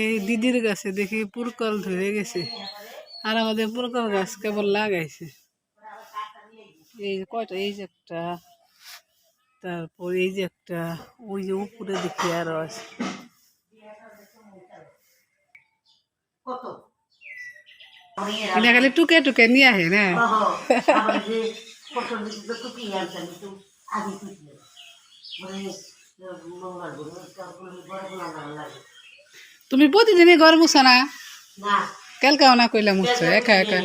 এই দিদির গাছে দেখি পুরকল ধরে গেছে। আর আমাদের পুরকল গাছ কেবল লাগাইছে। এই যে কয়টা? এই যে একটা তারপর এই যে একটা ওই যে উপরে দেখি আরও আছে। এটা খালি টুকে টুকে নিয়ে আহে না? আগে তুমি প্রতিদিনই ঘর মুছো না? কালকাও না কইলা মুছছো একা একা?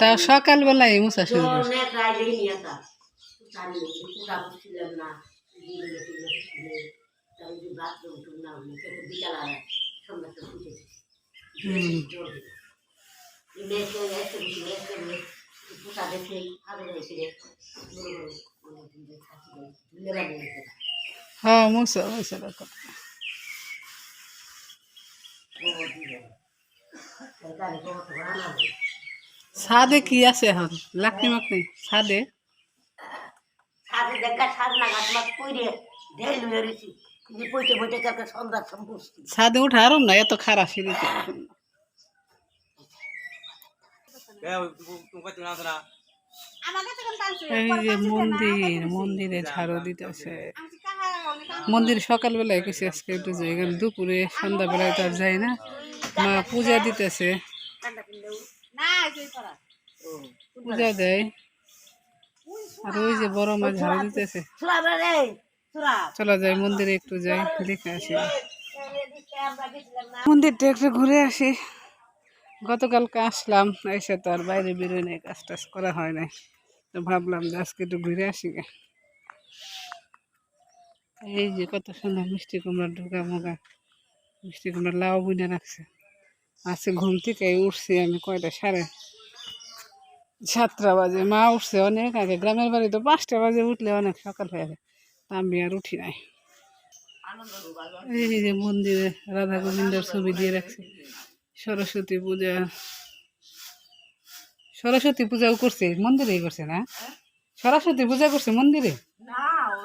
তা সকালবেলায় মুছা শুরু করছ? অনেক রাইলে নিয়ে আসা জানি পুরা বুঝছিলাম না দিলে দিলে দিলে তাই যে বাথরুম টুম না হলে কেটে বিকাল আর সন্ধ্যাটা বুঝেছি হুম মেয়েকে এসে বেশি মেয়েকে পোতা দেখে আগে গেছি রে হ্যাঁ মুছো মুছো রাখো ছাদে কি আছে এখন? লাকড়ি মাকড়ি? ছাদে? সাথে দেখা সাত নাগাদ মাছ পইরে ঢেল হয়ে রয়েছি কিন্তু পইতে পইতে কালকে সন্ধ্যার সময় বসছি। ছাদে উঠে না এত খারাপ যে মন্দির মন্দিরে ঝাড়ু দিতেছে। মন্দির সকালবেলায় কিছু আজকে একটু যাই এখানে দুপুরে সন্ধ্যাবেলায় তো আর যাই না। মা পূজা দিতেছে। পূজা দেয় আর ওই যে বড় মা ঝাড়ু দিতেছে। চলা যায় মন্দিরে একটু যাই দেখে আসি। মন্দিরটা একটু ঘুরে আসি। গতকালকে আসলাম এসে তো আর বাইরে বেরোয় নাই কাজ টাজ করা হয় নাই। তো ভাবলাম যে আজকে একটু ঘুরে আসি গে। এই যে কত সুন্দর মিষ্টি কুমড়া ঢুকা মুগা মিষ্টি কুমড়া লাউ বুনে রাখছে। আজকে ঘুম থেকে উঠছি আমি কয়টা? সাড়ে সাতটা বাজে। মা উঠছে অনেক আগে। গ্রামের বাড়ি তো পাঁচটা বাজে উঠলে অনেক সকাল হয়ে তা আমি আর উঠি নাই। এই যে মন্দিরে রাধা গোবিন্দর ছবি দিয়ে রাখছে। সরস্বতী পূজা। সরস্বতী পূজাও করছে? মন্দিরেই করছে না? সরস্বতী পূজা করছে মন্দিরে? ও,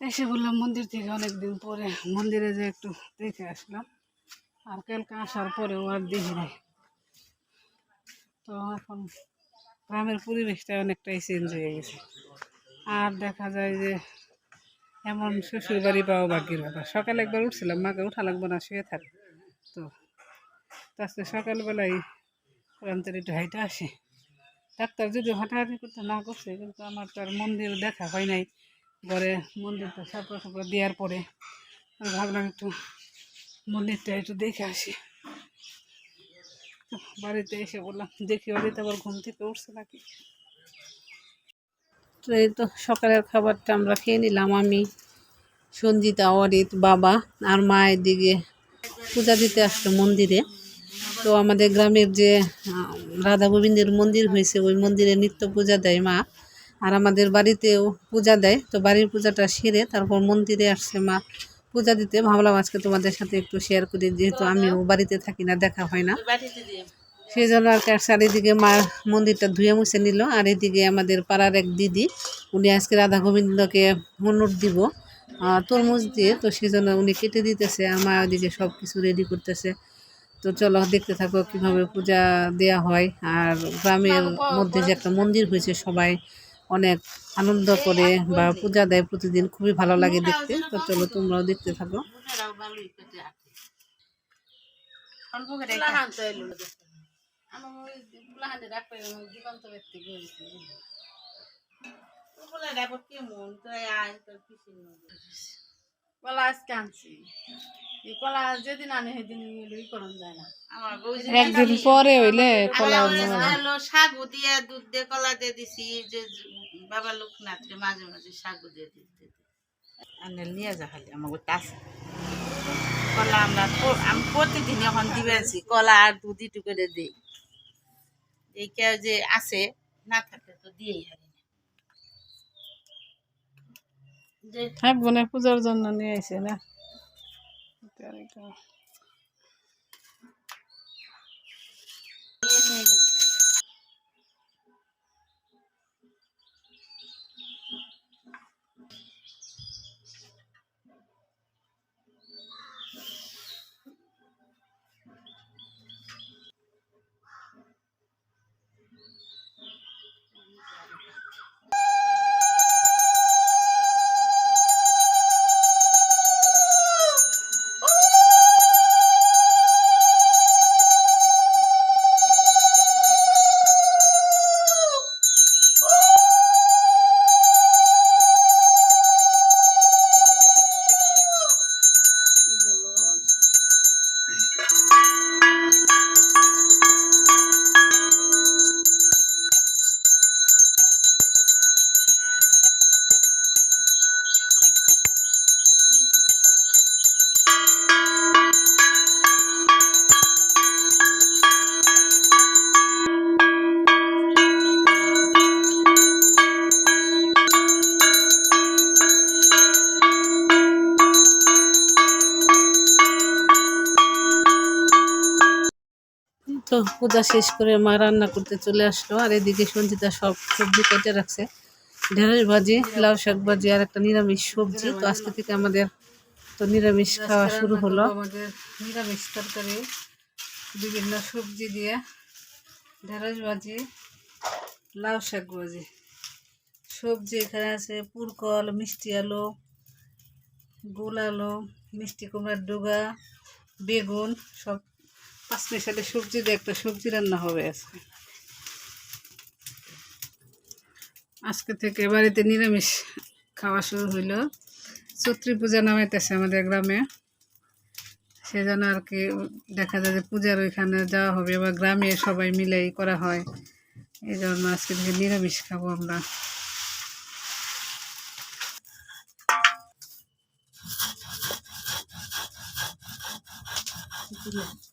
এসে বললাম মন্দির থেকে অনেকদিন পরে মন্দিরে যে একটু দেখে আসলাম। আর কালকে আসার পরেও আর দেখি নাই। তো এখন গ্রামের পরিবেশটা অনেকটাই চেঞ্জ হয়ে গেছে। আর দেখা যায় যে এমন শ্বশুর বাড়ি পাওয়া বাকির ব্যাপার। সকালে একবার উঠছিলাম, মাকে উঠা লাগবো না, শুয়ে থাক। তো আজকে সকালবেলায় প্রান্তের একটু হাইটা আসে। ডাক্তার যদি হাঁটাহাঁটি করতে না করছে, কিন্তু আমার তো আর মন্দির দেখা হয় নাই। ঘরে মন্দিরটা সাপড়া সাপড়া দেওয়ার পরে ভাবলাম একটু মন্দিরটা একটু দেখে আসি। বাড়িতে এসে বললাম, দেখি বাড়িতে আবার ঘুম থেকে উঠছে নাকি? তো এই তো সকালের খাবারটা আমরা খেয়ে নিলাম। আমি, সঞ্জিতা, অরিত, বাবা আর মা এদিকে পূজা দিতে আসলো মন্দিরে। তো আমাদের গ্রামের যে রাধা গোবিন্দের মন্দির হয়েছে, ওই মন্দিরে নিত্য পূজা দেয় মা। আর আমাদের বাড়িতেও পূজা দেয়। তো বাড়ির পূজাটা সেরে তারপর মন্দিরে আসছে মা। পূজা দিতে ভাবলাম আজকে তোমাদের সাথে একটু শেয়ার করি, যেহেতু আমিও বাড়িতে থাকি না, দেখা হয় না। সেই জন্য আর চারিদিকে মা মন্দিরটা ধুয়ে মুছে নিল। আর এদিকে আমাদের পাড়ার এক দিদি, উনি আজকে রাধা গোবিন্দকে হনুর দিব তরমুজ দিয়ে। তো সেই জন্য উনি কেটে দিতেছে। মা ওদিকে সব কিছু রেডি করতেছে। তো চলো দেখতে থাকো কীভাবে পূজা দেয়া হয়। আর গ্রামের মধ্যে যে একটা মন্দির হয়েছে সবাই অনেক আনন্দ করে বা পূজা দেয় প্রতিদিন খুবই ভালো লাগে দেখতে তো চলো তোমরাও দেখতে থাকো কলা আজকে আনছি। এই কলা যেদিন আনে সেদিন করন যায় না। একদিন পরে হইলে কলা হলো শাগু দিয়ে দুধ দিয়ে কলা দিয়ে দিছি যে বাবা লোকনাথকে মাঝে মাঝে সাগু দিয়ে দিতে আনে নিয়ে যা খালি আমাকে কাছে কলা আমরা আমি প্রতিদিন এখন দিবেছি কলা আর দুধ ইটু করে দিই। এই কেউ যে আছে না থাকে তো দিয়েই হারি বোনে পূজার জন্য নিয়ে আসে না? নিয়ে গেছে। তো পূজা শেষ করে মা রান্না করতে চলে আসলো। আর এদিকে সঞ্চিতা সব সবজি কেটে রাখছে। ঢেঁড়স ভাজি লাউ শাক ভাজি আর একটা নিরামিষ সবজি। তো আজকে থেকে আমাদের তো নিরামিষ খাওয়া শুরু হলো। আমাদের নিরামিষ তরকারি বিভিন্ন সবজি দিয়ে ঢেঁড়স ভাজি লাউ শাক ভাজি। সবজি এখানে আছে পুরকল মিষ্টি আলু গোল আলু মিষ্টি কুমড়ার ডুগা বেগুন সব পাঁচ মিশালে সবজি দিয়ে একটা সবজি রান্না হবে আজকে। আজকে থেকে বাড়িতে নিরামিষ খাওয়া শুরু হইল। চৈত্রী পূজা নামাইতেছে আমাদের গ্রামে। সেজন্য আর কি দেখা যায় যে পূজার ওইখানে যাওয়া হবে বা গ্রামে সবাই মিলেই করা হয়। এই জন্য আজকে থেকে নিরামিষ খাব আমরা। ফুলকপি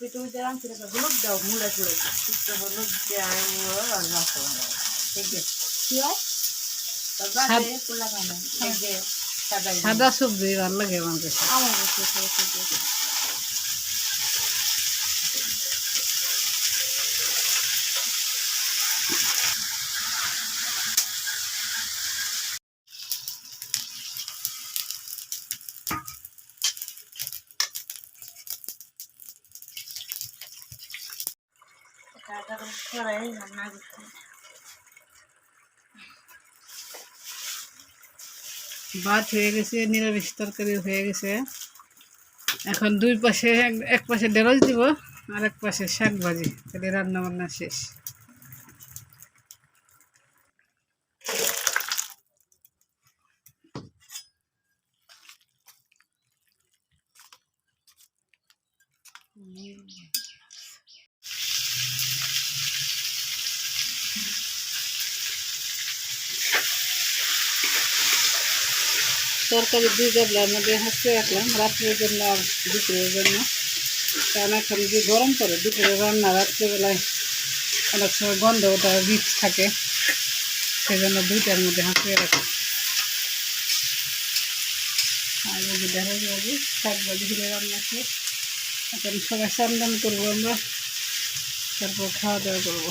টুপি দিয়ে দিলাম না হলুদ দাও মুড়া চুড়ে হলুদ দিয়ে ঠিক আছে হয়? সাদা সাদা সবজি ভালো লাগে আমার কাছে। আমার করতে ভাত হয়ে গেছে, নিরামিষ তরকারি হয়ে গেছে। এখন দুই পাশে এক- এক পাশে ঢেঁড়স দিব, আর এক পাশে শাক ভাজি। তাহলে রান্না বান্না শেষ। তরকারি দুই গাবলার মধ্যে হাসতে রাখলাম, রাত্রের জন্য আর দুপুরের জন্য। কারণ এখন যে গরম পড়ে, দুপুরে রান্না রাত্রেবেলায় অনেক সময় গন্ধ ওটা রিচ থাকে সেই জন্য দুইটার মধ্যে হাঁপিয়ে রাখি। আর এই যে দেখা যাবে শাক ভাজি ঘিরে রান্না শেষ। এখন সবাই স্নান করব আমরা, তারপর খাওয়া দাওয়া করব।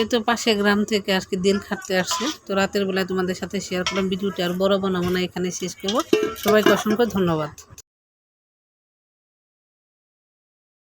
এই তো পাশে গ্রাম থেকে আজকে দিন খাটতে আসছে, তো রাতের বেলায় তোমাদের সাথে শেয়ার করলাম ভিডিওটি, আর বড় বানাবো না এখানে শেষ করব। সবাইকে অসংখ্য ধন্যবাদ।